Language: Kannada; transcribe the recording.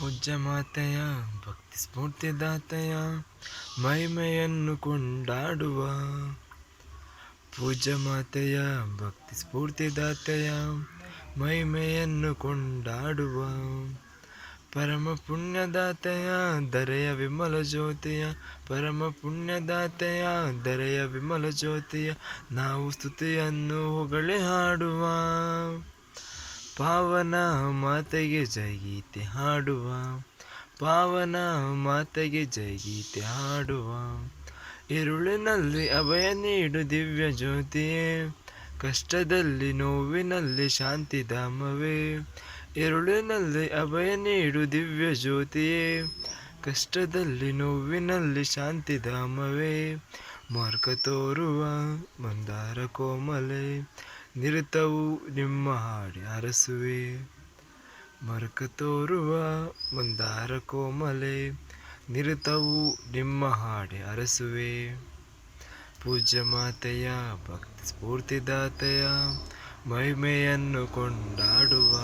ಪೂಜ್ಯ ಮಾತೆಯ, ಭಕ್ತಿ ಸ್ಫೂರ್ತಿದಾತೆಯ ಮಹಿಮೆಯನ್ನು ಕೊಂಡಾಡುವ. ಪೂಜ್ಯ ಮಾತೆಯ, ಭಕ್ತಿ ಸ್ಫೂರ್ತಿದಾತೆಯ ಮಹಿಮೆಯನ್ನು ಕೊಂಡಾಡುವ. ಪರಮ ಪುಣ್ಯದಾತೆಯ ದರೆಯ ವಿಮಲ ಜ್ಯೋತಿಯ. ಪರಮ ಪುಣ್ಯದಾತೆಯ ದರೆಯ ವಿಮಲ ಜ್ಯೋತಿಯ. ನಾವು ಸ್ತುತಿಯನ್ನು ಹೊಗಳಿ ಹಾಡುವ. ಪಾವನ ಮಾತೆಗೆ ಜೈಗೀತೆ ಹಾಡುವ. ಪಾವನ ಮಾತೆಗೆ ಜೈಗೀತೆ ಹಾಡುವ. ಇರುಳಿನಲ್ಲಿ ಅಭಯ ನೀಡು ದಿವ್ಯ ಜ್ಯೋತಿಯೇ ಕಷ್ಟದಲ್ಲಿ ನೋವಿನಲ್ಲಿ ಶಾಂತಿಧಾಮವೇ ಇರುಳಿನಲ್ಲಿ ಅಭಯ ನೀಡು ದಿವ್ಯ ಜ್ಯೋತಿಯೇ ಕಷ್ಟದಲ್ಲಿ ನೋವಿನಲ್ಲಿ ಶಾಂತಿಧಾಮವೇ ಮಾರ್ಗ ತೋರುವ ಮಂದಾರ ಕೋಮಲೆ. ನಿರತವು ನಿಮ್ಮ ಹಾಡಿ ಅರಸುವೆ. ಮರಕ ತೋರುವ ಮಂದಾರ ಕೋಮಲೆ, ನಿರತವು ನಿಮ್ಮ ಹಾಡಿ ಅರಸುವೆ. ಪೂಜ್ಯ ಮಾತೆಯ, ಭಕ್ತಿ ಸ್ಫೂರ್ತಿದಾತೆಯ ಮಹಿಮೆಯನ್ನು ಕೊಂಡಾಡುವ.